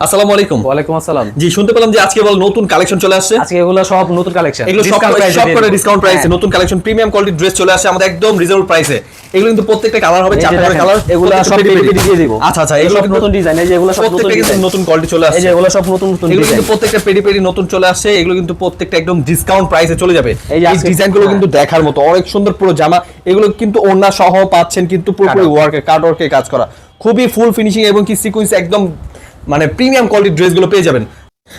আসসালামু আলাইকুম। ওয়ালাইকুম আসসালাম। জি শুনতে পেলাম যে আজকে বল নতুন কালেকশন চলে আসছে। আজকে এগুলো সব নতুন কালেকশন। এগুলো সব সব করে ডিসকাউন্ট প্রাইসে নতুন কালেকশন প্রিমিয়াম কোয়ালিটি ড্রেস চলে আসছে আমাদের একদম রিজনেবল প্রাইসে এগুলো কিন্তু প্রত্যেকটা কালার হবে চারটা দেখেন, কালার এগুলো সব দিয়ে দিব। আচ্ছা আচ্ছা এগুলো নতুন ডিজাইন এই যে এগুলো সব নতুন ডিজাইন নতুন কোয়ালিটি চলে এই আসছে। যে এগুলো সব নতুন নতুন এগুলো কিন্তু প্রত্যেকটা পেডি পেডি নতুন চলে আসছে এগুলো কিন্তু প্রত্যেকটা একদম ডিসকাউন্ট প্রাইসে চলে যাবে। এই এই যে আজকে- ডিজাইনগুলো হ্যাঁ। কিন্তু দেখার মতো অনেক সুন্দর পুরো জামা এগুলো কিন্তু ওড়না সহ পাচ্ছেন কিন্তু পুরোপুরি। ওয়ার্কে কাট ওয়ার্কে কাজ করা। খুবই ফুল ফিনিশিং এবং কি সিকোয়েন্স একদম মানে প্রিমিয়াম কোয়ালিটির ড্রেসগুলো পেয়ে যাবেন।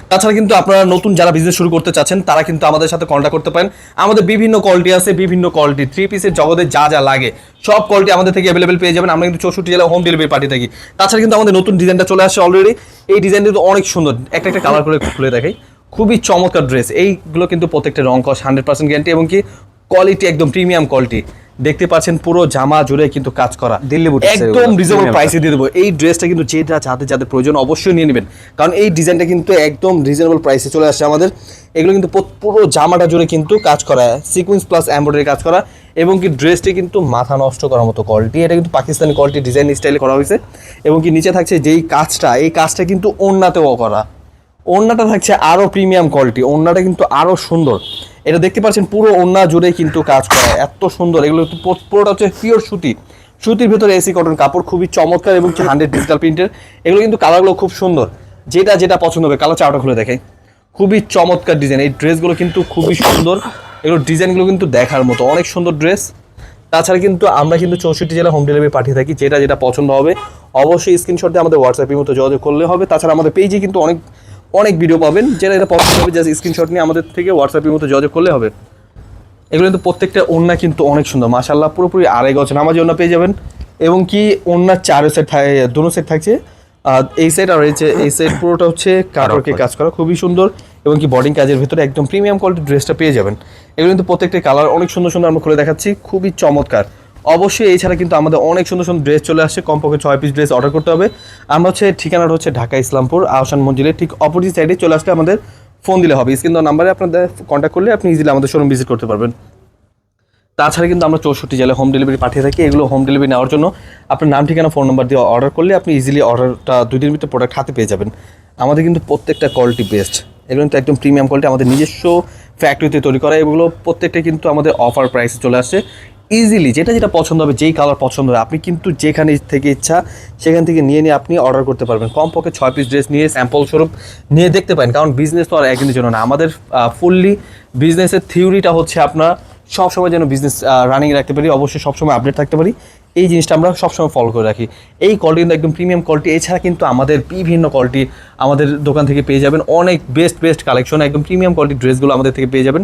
তাছাড়া কিন্তু আপনারা নতুন যারা বিজনেস শুরু করতে চাচ্ছেন, তারা কিন্তু আমাদের সাথে কন্ট্যাক্ট করতে পারেন। আমাদের বিভিন্ন কোয়ালিটি আছে, বিভিন্ন কোয়ালিটি থ্রি পিসের জগতে যা যা লাগে, সব কোয়ালিটি আমাদের থেকে অ্যাভেলেবেল পেয়ে যাবেন। আমরা কিন্তু চৌষট্টি জেলায় হোম ডেলিভারি পাঠিয়ে থাকি। তাছাড়া কিন্তু আমাদের নতুন ডিজাইনটা চলে আসছে অলরেডি এই ডিজাইনটা কিন্তু অনেক সুন্দর। একটা একটা কালার করে খুলে দেখাই। খুবই চমৎকার ড্রেস এইগুলো কিন্তু প্রত্যেকটা রং কস হান্ড্রেড পার্সেন্ট গ্যারান্টি এবং কি কোয়ালিটি একদম প্রিমিয়াম কোয়ালিটি দেখতে পাচ্ছেন পুরো জামা জুড়ে কিন্তু কাজ করা। দিল্লি এগুলো, একদম রিজনেবল প্রাইসে দিয়ে দেবো। এই ড্রেসটা কিন্তু যেটা যাদের যাদের প্রয়োজন অবশ্যই নিয়ে নেবেন। কারণ এই ডিজাইনটা কিন্তু একদম রিজনেবল প্রাইসে চলে আসছে আমাদের। এগুলো কিন্তু পুরো জামাটা জুড়ে কিন্তু কাজ করা। সিকুয়েন্স প্লাস এমব্রয়ডারি কাজ করা। এবং কি ড্রেসটি কিন্তু মাথা নষ্ট করার মতো কোয়ালিটি এটা কিন্তু পাকিস্তানি কোয়ালিটি ডিজাইন স্টাইলে করা হয়েছে। এবং কি নিচে থাকছে যেই কাজটা এই কাজটা কিন্তু ওড়নাতেও করা। ওড়নাটা থাকছে আরও প্রিমিয়াম কোয়ালিটি ওড়নাটা কিন্তু আরও সুন্দর। এটা দেখতে পাচ্ছেন, পুরো ওড়না জুড়ে কিন্তু কাজ করা এত সুন্দর। এগুলো পুরোটা হচ্ছে পিওর সুতি। সুতির ভেতরে এসি কটন কাপড় খুবই চমৎকার এবং হান্ড্রেড ডিজিটাল প্রিন্টের এগুলো কিন্তু কালারগুলো খুব সুন্দর। যেটা যেটা পছন্দ হবে কালার চাওটা খুলে দেখে খুবই চমৎকার ডিজাইন এই ড্রেসগুলো কিন্তু খুবই সুন্দর। এগুলো ডিজাইনগুলো কিন্তু দেখার মতো। অনেক সুন্দর ড্রেস। তাছাড়া কিন্তু আমরা কিন্তু চৌষট্টি জেলা হোম ডেলিভারি পাঠিয়ে থাকি, যেটা যেটা পছন্দ হবে। অবশ্যই স্ক্রিনশট আমাদের হোয়াটসঅ্যাপের মতো যোগাযোগ করলে হবে। তাছাড়া আমাদের পেজে কিন্তু অনেক অনেক ভিডিও পাবেন। যেটা এটা পছন্দ হবে জাস্ট স্ক্রিনশট নিয়ে আমাদের থেকে হোয়াটসঅ্যাপের মতো যোগাযোগ করলে হবে। এগুলো কিন্তু প্রত্যেকটা ওড়না কিন্তু অনেক সুন্দর মাশাল্লাহ পুরোপুরি আড়াই গজ নামাজি ওড়না পেয়ে যাবেন। এবং কি ওড়নার চার সেট থাকে দুটো সেট থাকছে। আর এই সেট আর এই যে এই সেট পুরোটা হচ্ছে কাটওয়ার্কে কাজ করা খুবই সুন্দর। এবং কি বডিং কাজের ভিতরে একদম প্রিমিয়াম কোয়ালিটির ড্রেসটা পেয়ে যাবেন। এগুলো কিন্তু প্রত্যেকটা কালার অনেক সুন্দর সুন্দর আমরা খুলে দেখাচ্ছি। খুবই চমৎকার। অবশ্যই এছাড়া কিন্তু আমাদের অনেক সুন্দর সুন্দর ড্রেস চলে আসছে। কমপক্ষে ছয় পিস ড্রেস অর্ডার করতে হবে। আমরা হচ্ছে ঠিকানাটা হচ্ছে ঢাকা ইসলামপুর, আহসান মঞ্জিলের ঠিক অপোজিট সাইডে চলে আসলে আমাদের ফোন দিলে হবে। স্ক্রিন নাম্বারে আপনাদের কন্ট্যাক্ট করলে আপনি ইজিলি আমাদের শোরুম ভিজিট করতে পারবেন। তাছাড়া কিন্তু আমরা চৌষট্টি জেলায় হোম ডেলিভারি পাঠিয়ে থাকি। এগুলো হোম ডেলিভারি নেওয়ার জন্য আপনার নাম, ঠিকানা ফোন নাম্বার দিয়ে অর্ডার করলে আপনি ইজিলি অর্ডারটা দুই দিনের ভিতরে প্রোডাক্ট হাতে পেয়ে যাবেন। আমাদের কিন্তু প্রত্যেকটা কোয়ালিটি বেস্ট এগুলো কিন্তু একদম প্রিমিয়াম কোয়ালিটি আমাদের নিজস্ব ফ্যাক্টরিতে তৈরি করা। এগুলো প্রত্যেকটা কিন্তু আমাদের অফার প্রাইসে চলে আসছে। ইজিলি যেটা যেটা পছন্দ হবে, যেই কালার পছন্দ হবে, আপনি কিন্তু যেখানে থেকে ইচ্ছা, সেখান থেকে নিয়ে নিয়ে আপনি অর্ডার করতে পারবেন। কমপক্ষে ছয় পিস ড্রেস নিয়ে স্যাম্পল স্বরূপ নিয়ে দেখতে পারেন, কারণ বিজনেস তো আর একদিনের জন্য না। আমাদের ফুললি বিজনেসের থিওরিটা হচ্ছে আপনার সবসময় যেন বিজনেস রানিং রাখতে পারি, অবশ্যই সবসময় আপডেট থাকতে পারি। এই জিনিসটা আমরা সবসময় ফলো করে রাখি। এই কোয়ালিটি কিন্তু একদম প্রিমিয়াম কোয়ালিটি এছাড়া কিন্তু আমাদের বিভিন্ন কোয়ালিটি আমাদের দোকান থেকে পেয়ে যাবেন। অনেক বেস্ট বেস্ট কালেকশন একদম প্রিমিয়াম কোয়ালিটির ড্রেসগুলো আমাদের থেকে পেয়ে যাবেন।